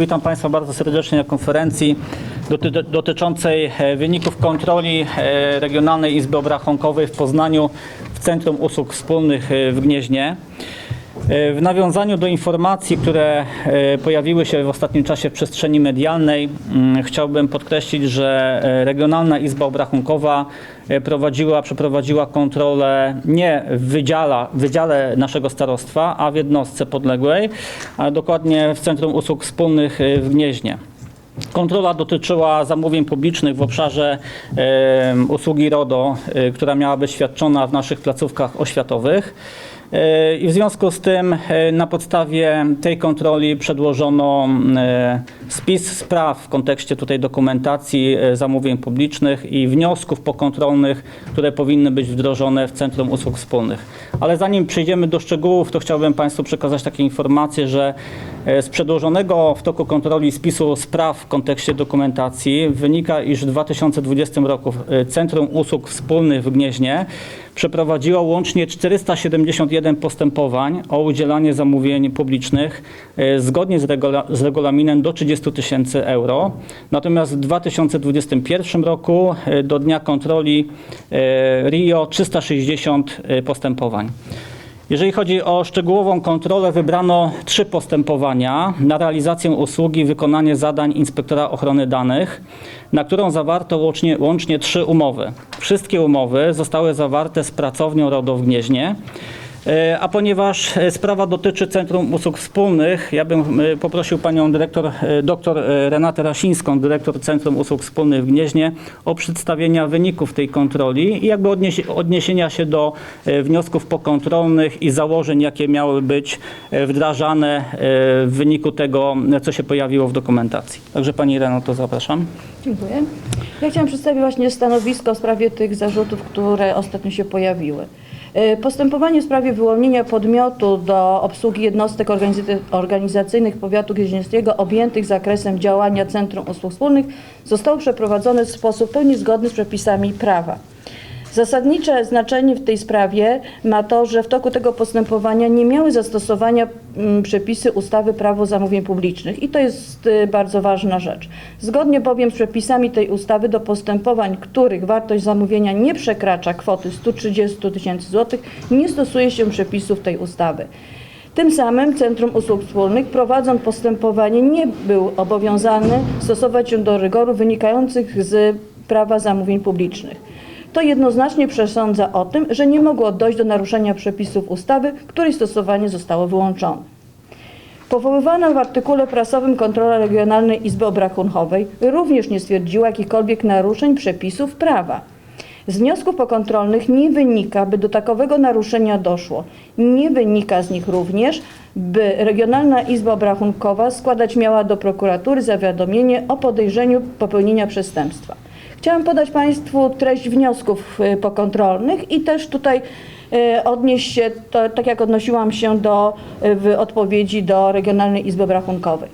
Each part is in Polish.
Witam Państwa bardzo serdecznie na konferencji doty dotyczącej e, wyników kontroli e, Regionalnej Izby Obrachunkowej w Poznaniu w Centrum Usług Wspólnych e, w Gnieźnie. E, W nawiązaniu do informacji, które e, pojawiły się w ostatnim czasie w przestrzeni medialnej, mm, chciałbym podkreślić, że e, Regionalna Izba Obrachunkowa prowadziła, przeprowadziła kontrolę nie w wydziale, wydziale naszego starostwa, a w jednostce podległej, a dokładnie w Centrum Usług Wspólnych w Gnieźnie. Kontrola dotyczyła zamówień publicznych w obszarze usługi RODO, która miała być świadczona w naszych placówkach oświatowych. E, I w związku z tym e, na podstawie tej kontroli przedłożono e, spis spraw w kontekście tutaj dokumentacji zamówień publicznych i wniosków pokontrolnych, które powinny być wdrożone w Centrum Usług Wspólnych. Ale zanim przejdziemy do szczegółów, to chciałbym Państwu przekazać takie informacje, że z przedłożonego w toku kontroli spisu spraw w kontekście dokumentacji wynika, iż w 2020 roku Centrum Usług Wspólnych w Gnieźnie przeprowadziło łącznie 471 postępowań o udzielanie zamówień publicznych e, zgodnie z, regula z regulaminem do 30 tysięcy euro. Natomiast w 2021 roku e, do dnia kontroli e, RIO 360 e, postępowań. Jeżeli chodzi o szczegółową kontrolę, wybrano trzy postępowania na realizację usługi wykonanie zadań inspektora ochrony danych, na którą zawarto łącznie, łącznie trzy umowy. Wszystkie umowy zostały zawarte z pracownią RODO w Gnieźnie. E, A ponieważ e, sprawa dotyczy Centrum Usług Wspólnych, ja bym e, poprosił panią dyrektor, e, Renatę Rasińską, dyrektor Centrum Usług Wspólnych w Gnieźnie, o przedstawienia wyników tej kontroli i jakby odniesie, odniesienia się do wniosków pokontrolnych i założeń, jakie miały być wdrażane w wyniku tego, co się pojawiło w dokumentacji. Także pani Renato, zapraszam. Dziękuję. Ja chciałam przedstawić właśnie stanowisko w sprawie tych zarzutów, które ostatnio się pojawiły. E, Postępowanie w sprawie wyłonienia podmiotu do obsługi jednostek organizacyjnych powiatu gnieźnieńskiego objętych zakresem działania Centrum Usług Wspólnych zostało przeprowadzone w sposób pełni zgodny z przepisami prawa. Zasadnicze znaczenie w tej sprawie ma to, że w toku tego postępowania nie miały zastosowania mm, przepisy ustawy Prawo zamówień publicznych i to jest y, bardzo ważna rzecz. Zgodnie bowiem z przepisami tej ustawy do postępowań, których wartość zamówienia nie przekracza kwoty 130 tysięcy złotych, nie stosuje się przepisów tej ustawy. Tym samym Centrum Usług Wspólnych prowadząc postępowanie nie był obowiązany stosować się do rygorów wynikających z prawa zamówień publicznych. To jednoznacznie przesądza o tym, że nie mogło dojść do naruszenia przepisów ustawy, której stosowanie zostało wyłączone. Powoływana w artykule prasowym kontrola Regionalnej Izby Obrachunkowej również nie stwierdziła jakichkolwiek naruszeń przepisów prawa. Z wniosków pokontrolnych nie wynika, by do takowego naruszenia doszło. Nie wynika z nich również, by Regionalna Izba Obrachunkowa składać miała do prokuratury zawiadomienie o podejrzeniu popełnienia przestępstwa. Chciałam podać Państwu treść wniosków y, pokontrolnych i też tutaj y, odnieść się, to, tak jak odnosiłam się do, y, w odpowiedzi do Regionalnej Izby Obrachunkowej.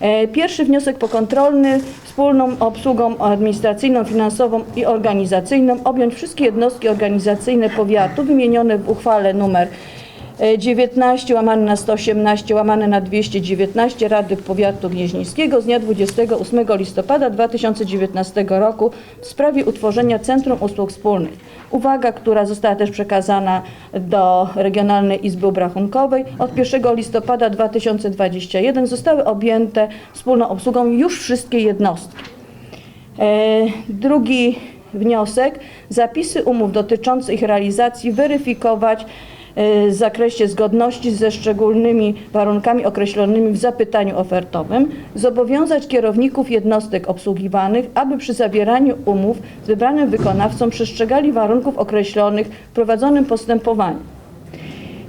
E, Pierwszy wniosek pokontrolny wspólną obsługą administracyjną, finansową i organizacyjną objąć wszystkie jednostki organizacyjne powiatu wymienione w uchwale numer 19 łamane na 118 łamane na 219 Rady Powiatu Gnieźnieńskiego z dnia 28 listopada 2019 roku w sprawie utworzenia Centrum Usług Wspólnych. Uwaga, która została też przekazana do Regionalnej Izby Obrachunkowej. Od 1 listopada 2021 zostały objęte wspólną obsługą już wszystkie jednostki. E, Drugi wniosek. Zapisy umów dotyczące ich realizacji weryfikować w zakresie zgodności ze szczególnymi warunkami określonymi w zapytaniu ofertowym. Zobowiązać kierowników jednostek obsługiwanych, aby przy zawieraniu umów z wybranym wykonawcą przestrzegali warunków określonych w prowadzonym postępowaniu.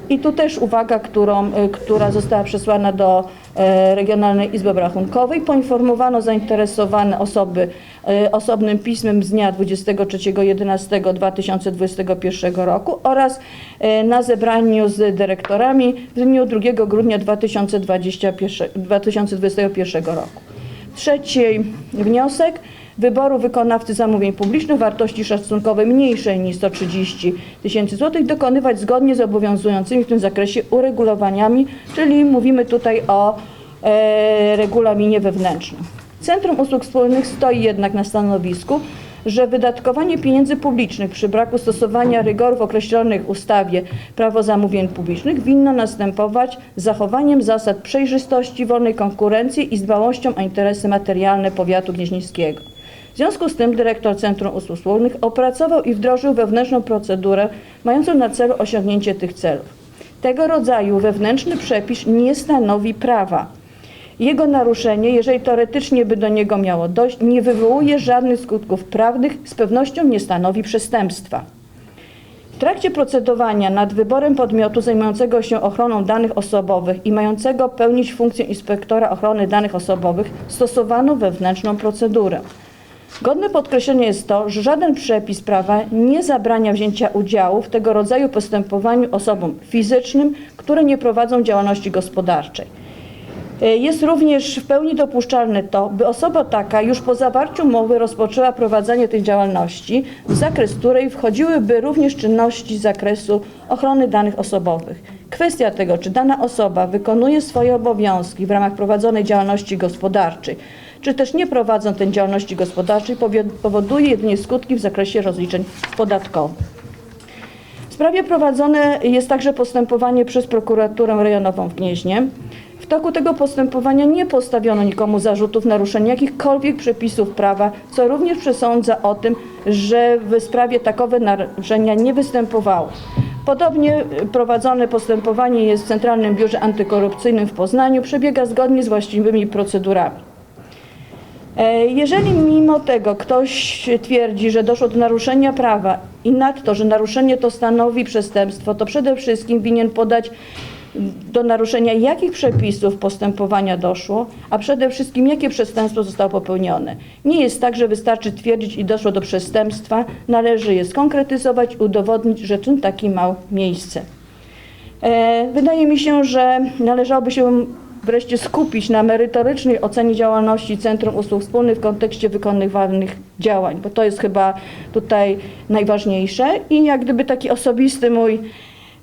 I tu też uwaga, którą, y, która została przesłana do Regionalnej Izby Obrachunkowej. Poinformowano zainteresowane osoby e, osobnym pismem z dnia 23.11.2021 roku oraz e, na zebraniu z dyrektorami w dniu 2 grudnia 2021, 2021 roku. Trzeci wniosek wyboru wykonawcy zamówień publicznych wartości szacunkowej mniejszej niż 130 tysięcy złotych dokonywać zgodnie z obowiązującymi w tym zakresie uregulowaniami, czyli mówimy tutaj o e, regulaminie wewnętrznym. Centrum Usług Wspólnych stoi jednak na stanowisku, że wydatkowanie pieniędzy publicznych przy braku stosowania rygorów określonych w ustawie Prawo zamówień publicznych winno następować z zachowaniem zasad przejrzystości, wolnej konkurencji i z dbałością o interesy materialne powiatu gnieźnieńskiego. W związku z tym dyrektor Centrum Usług Wspólnych opracował i wdrożył wewnętrzną procedurę mającą na celu osiągnięcie tych celów. Tego rodzaju wewnętrzny przepis nie stanowi prawa. Jego naruszenie, jeżeli teoretycznie by do niego miało dojść, nie wywołuje żadnych skutków prawnych, z pewnością nie stanowi przestępstwa. W trakcie procedowania nad wyborem podmiotu zajmującego się ochroną danych osobowych i mającego pełnić funkcję inspektora ochrony danych osobowych stosowano wewnętrzną procedurę. Godne podkreślenia jest to, że żaden przepis prawa nie zabrania wzięcia udziału w tego rodzaju postępowaniu osobom fizycznym, które nie prowadzą działalności gospodarczej. E, Jest również w pełni dopuszczalne to, by osoba taka już po zawarciu umowy rozpoczęła prowadzenie tej działalności, w zakres której wchodziłyby również czynności z zakresu ochrony danych osobowych. Kwestia tego, czy dana osoba wykonuje swoje obowiązki w ramach prowadzonej działalności gospodarczej, czy też nie prowadzą tej działalności gospodarczej, powoduje jedynie skutki w zakresie rozliczeń podatkowych. W sprawie prowadzone jest także postępowanie przez prokuraturę rejonową w Gnieźnie. W toku tego postępowania nie postawiono nikomu zarzutów naruszenia jakichkolwiek przepisów prawa, co również przesądza o tym, że w sprawie takowe naruszenia nie występowało. Podobnie prowadzone postępowanie jest w Centralnym Biurze Antykorupcyjnym w Poznaniu, przebiega zgodnie z właściwymi procedurami. E, Jeżeli mimo tego ktoś twierdzi, że doszło do naruszenia prawa i nadto, że naruszenie to stanowi przestępstwo, to przede wszystkim winien podać do naruszenia jakich przepisów postępowania doszło, a przede wszystkim jakie przestępstwo zostało popełnione. Nie jest tak, że wystarczy twierdzić i doszło do przestępstwa, należy je skonkretyzować, udowodnić, że czyn taki miał miejsce. E, Wydaje mi się, że należałoby się wreszcie skupić na merytorycznej ocenie działalności Centrum Usług Wspólnych w kontekście wykonywanych działań, bo to jest chyba tutaj najważniejsze i jak gdyby taki osobisty mój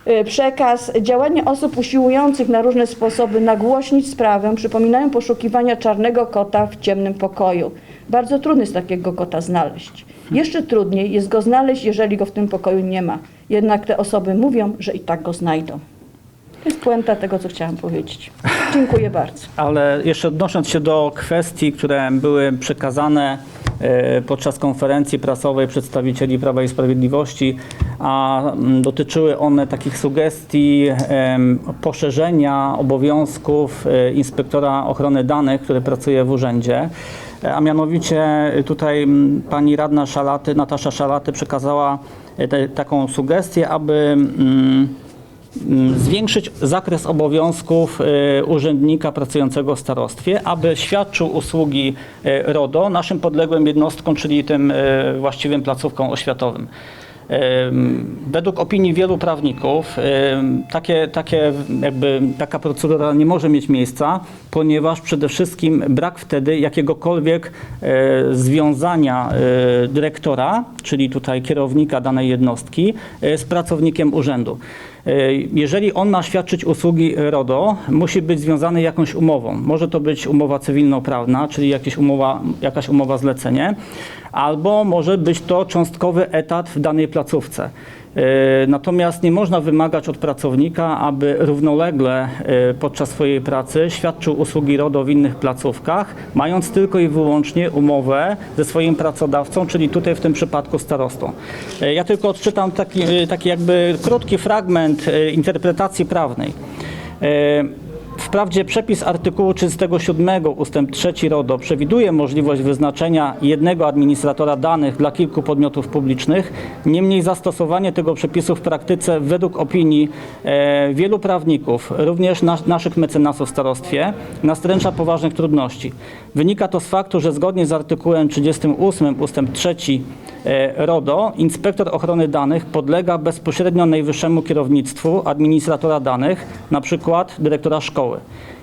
e, przekaz, działania osób usiłujących na różne sposoby nagłośnić sprawę przypominają poszukiwania czarnego kota w ciemnym pokoju. Bardzo trudno jest takiego kota znaleźć. Jeszcze trudniej jest go znaleźć, jeżeli go w tym pokoju nie ma. Jednak te osoby mówią, że i tak go znajdą. To jest puenta tego, co chciałam powiedzieć. Dziękuję bardzo. Ale jeszcze odnosząc się do kwestii, które były przekazane e, podczas konferencji prasowej przedstawicieli Prawa i Sprawiedliwości, a mm, dotyczyły one takich sugestii poszerzenia obowiązków e, inspektora ochrony danych, który pracuje w urzędzie. E, A mianowicie tutaj mm, pani radna Szalaty, Natasza Szalaty przekazała te, taką sugestię, aby mm, zwiększyć zakres obowiązków e, urzędnika pracującego w starostwie, aby świadczył usługi e, RODO naszym podległym jednostkom, czyli tym e, właściwym placówkom oświatowym. Według opinii wielu prawników takie, takie jakby, taka procedura nie może mieć miejsca, ponieważ przede wszystkim brak wtedy jakiegokolwiek związania dyrektora, czyli tutaj kierownika danej jednostki, z pracownikiem urzędu. E, Jeżeli on ma świadczyć usługi RODO, musi być związany jakąś umową. Może to być umowa cywilnoprawna, czyli jakieś umowa, jakaś umowa zlecenie, albo może być to cząstkowy etat w danej placówce. E, Natomiast nie można wymagać od pracownika, aby równolegle e, podczas swojej pracy świadczył usługi RODO w innych placówkach, mając tylko i wyłącznie umowę ze swoim pracodawcą, czyli tutaj w tym przypadku starostą. E, Ja tylko odczytam taki, taki jakby krótki fragment interpretacji prawnej. Wprawdzie przepis artykułu 37 ustęp 3 RODO przewiduje możliwość wyznaczenia jednego administratora danych dla kilku podmiotów publicznych, niemniej zastosowanie tego przepisu w praktyce według opinii e, wielu prawników, również nas, naszych mecenasów w starostwie, nastręcza poważnych trudności. Wynika to z faktu, że zgodnie z artykułem 38 ustęp 3 e, RODO inspektor ochrony danych podlega bezpośrednio najwyższemu kierownictwu administratora danych, przykład dyrektora szkoły.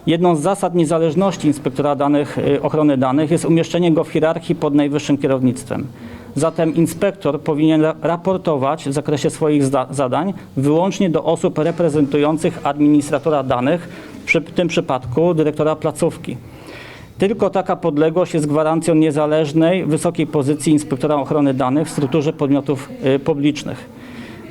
Jedną z zasad niezależności inspektora danych, y, ochrony danych jest umieszczenie go w hierarchii pod najwyższym kierownictwem. Zatem inspektor powinien ra- raportować w zakresie swoich zadań wyłącznie do osób reprezentujących administratora danych, przy tym przypadku dyrektora placówki. Tylko taka podległość jest gwarancją niezależnej, wysokiej pozycji inspektora ochrony danych w strukturze podmiotów y, publicznych.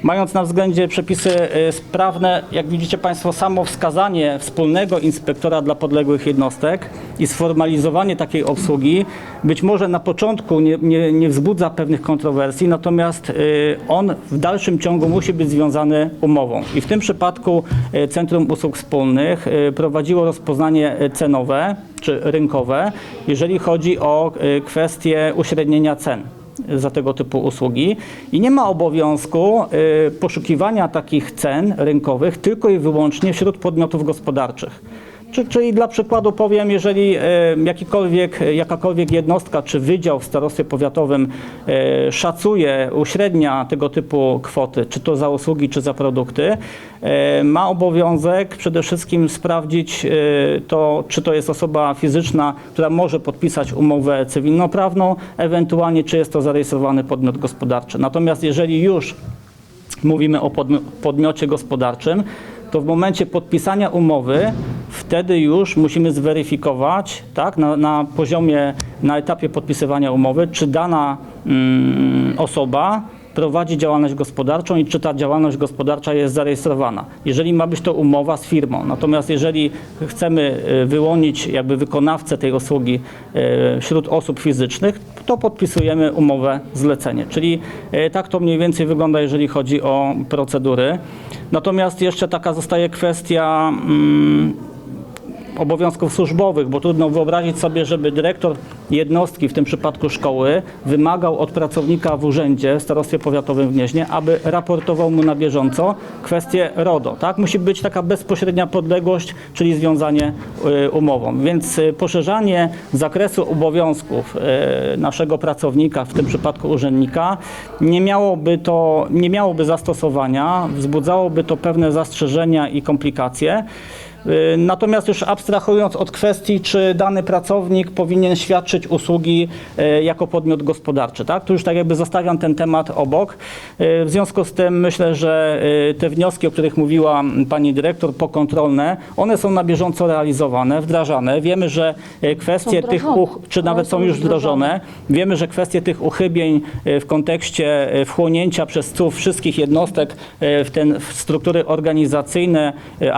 Mając na względzie przepisy y, sprawne, jak widzicie Państwo, samo wskazanie wspólnego inspektora dla podległych jednostek i sformalizowanie takiej obsługi być może na początku nie, nie, nie wzbudza pewnych kontrowersji, natomiast y, on w dalszym ciągu musi być związany umową. I w tym przypadku y, Centrum Usług Wspólnych prowadziło rozpoznanie cenowe czy rynkowe, jeżeli chodzi o kwestie uśrednienia cen za tego typu usługi i nie ma obowiązku y, poszukiwania takich cen rynkowych tylko i wyłącznie wśród podmiotów gospodarczych. Czy, czyli dla przykładu powiem, jeżeli y, jakikolwiek, jakakolwiek jednostka czy wydział w starostwie powiatowym y, szacuje, uśrednia tego typu kwoty, czy to za usługi, czy za produkty, y, ma obowiązek przede wszystkim sprawdzić to, czy to jest osoba fizyczna, która może podpisać umowę cywilnoprawną, ewentualnie czy jest to zarejestrowany podmiot gospodarczy. Natomiast jeżeli już mówimy o podmi- podmiocie gospodarczym, to w momencie podpisania umowy wtedy już musimy zweryfikować tak, na, na poziomie, na etapie podpisywania umowy, czy dana mm, osoba prowadzi działalność gospodarczą i czy ta działalność gospodarcza jest zarejestrowana. Jeżeli ma być to umowa z firmą. Natomiast jeżeli chcemy y, wyłonić jakby wykonawcę tej usługi y, wśród osób fizycznych, to podpisujemy umowę zlecenie. Czyli y, tak to mniej więcej wygląda, jeżeli chodzi o procedury. Natomiast jeszcze taka zostaje kwestia mm, obowiązków służbowych, bo trudno wyobrazić sobie, żeby dyrektor jednostki, w tym przypadku szkoły, wymagał od pracownika w urzędzie w starostwie powiatowym w Gnieźnie, aby raportował mu na bieżąco kwestie RODO. Tak? Musi być taka bezpośrednia podległość, czyli związanie y, umową. Więc y, poszerzanie zakresu obowiązków y, naszego pracownika, w tym przypadku urzędnika, nie miałoby to, nie miałoby zastosowania, wzbudzałoby to pewne zastrzeżenia i komplikacje. Y, Natomiast już abstrahując od kwestii, czy dany pracownik powinien świadczyć usługi y, jako podmiot gospodarczy, tak? Tu już tak jakby zostawiam ten temat obok. Y, W związku z tym myślę, że te wnioski, o których mówiła pani dyrektor, pokontrolne, one są na bieżąco realizowane, wdrażane. Wiemy, że kwestie tych, czy nawet są są już wdrożone. wdrożone, Wiemy, że kwestie tych uchybień w kontekście wchłonięcia przez CUF wszystkich jednostek w ten w struktury organizacyjne, e,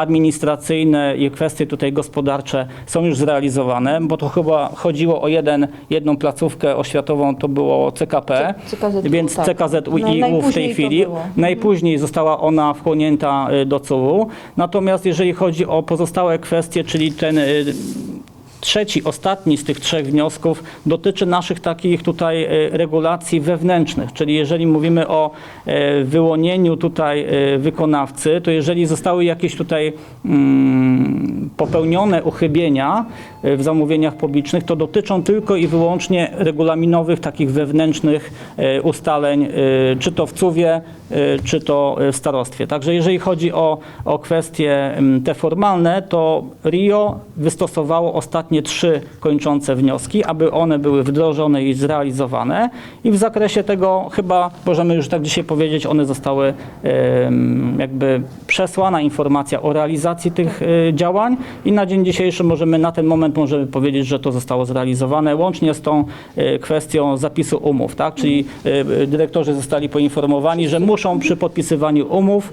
administracyjne i kwestie tutaj gospodarcze są już zrealizowane, bo to chyba chodziło o jeden, jedną placówkę oświatową, to było CKP, C- CKZU, więc tak. CKZU No, i w najpóźniej tej to chwili. było. Najpóźniej została ona wchłonięta e, do CUU. Natomiast jeżeli chodzi o pozostałe kwestie, czyli ten e, Trzeci, ostatni z tych trzech wniosków dotyczy naszych takich tutaj e, regulacji wewnętrznych, czyli jeżeli mówimy o e, wyłonieniu tutaj e, wykonawcy, to jeżeli zostały jakieś tutaj mm, popełnione uchybienia w zamówieniach publicznych, to dotyczą tylko i wyłącznie regulaminowych, takich wewnętrznych ustaleń, czy to w CUW-ie, czy to w starostwie. Także jeżeli chodzi o, o kwestie mm, te formalne, to RIO wystosowało ostatnie trzy kończące wnioski, aby one były wdrożone i zrealizowane i w zakresie tego chyba możemy już tak dzisiaj powiedzieć, one zostały jakby przesłana informacja o realizacji tych e, działań i na dzień dzisiejszy możemy, na ten moment możemy powiedzieć, że to zostało zrealizowane łącznie z tą e, kwestią zapisu umów, tak? Czyli e, dyrektorzy zostali poinformowani, że muszą przy podpisywaniu umów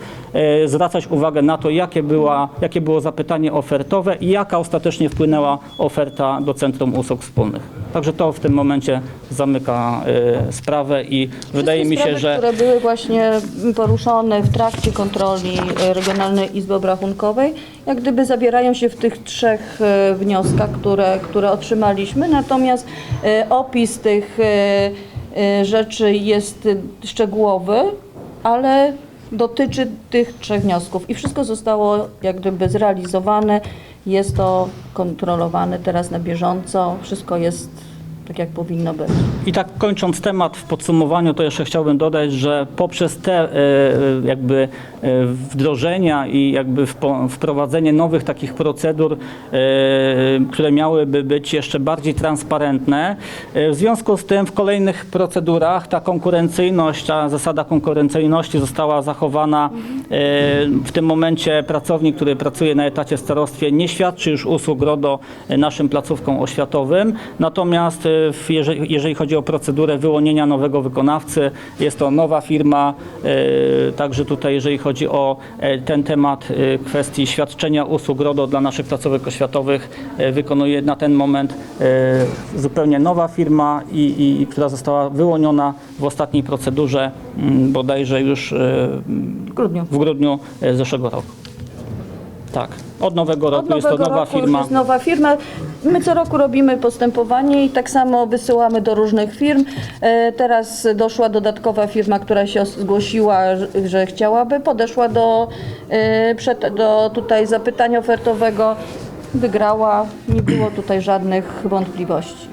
zwracać uwagę na to, jakie, była, jakie było zapytanie ofertowe i jaka ostatecznie wpłynęła oferta do Centrum Usług Wspólnych. Także to w tym momencie zamyka e, sprawę i wydaje mi się, sprawy, że które były właśnie poruszone w trakcie kontroli e, Regionalnej Izby Obrachunkowej, jak gdyby zawierają się w tych trzech e, wnioskach, które, które otrzymaliśmy. Natomiast e, opis tych e, e, rzeczy jest szczegółowy, ale dotyczy tych trzech wniosków i wszystko zostało jak gdyby zrealizowane. Jest to kontrolowane teraz na bieżąco, wszystko jest tak jak powinno być. I tak kończąc temat w podsumowaniu, to jeszcze chciałbym dodać, że poprzez te e, jakby e, wdrożenia i jakby wprowadzenie nowych takich procedur, e, które miałyby być jeszcze bardziej transparentne, e, w związku z tym w kolejnych procedurach ta konkurencyjność, ta zasada konkurencyjności została zachowana. E, W tym momencie pracownik, który pracuje na etacie w starostwie nie świadczy już usług RODO naszym placówkom oświatowym, natomiast e, jeżeli, jeżeli chodzi o procedurę wyłonienia nowego wykonawcy, jest to nowa firma, e, także tutaj jeżeli chodzi o e, ten temat e, kwestii świadczenia usług RODO dla naszych placówek oświatowych, wykonuje na ten moment zupełnie nowa firma, i, i, która została wyłoniona w ostatniej procedurze, mm, bodajże już W grudniu. w grudniu zeszłego roku. Tak, od nowego roku Od jest to nowego nowa roku firma. Już jest nowa firma. My co roku robimy postępowanie i tak samo wysyłamy do różnych firm. E, Teraz doszła dodatkowa firma, która się os- zgłosiła, że- że chciałaby, podeszła do, e, przed, do tutaj zapytania ofertowego, wygrała, nie było tutaj żadnych wątpliwości.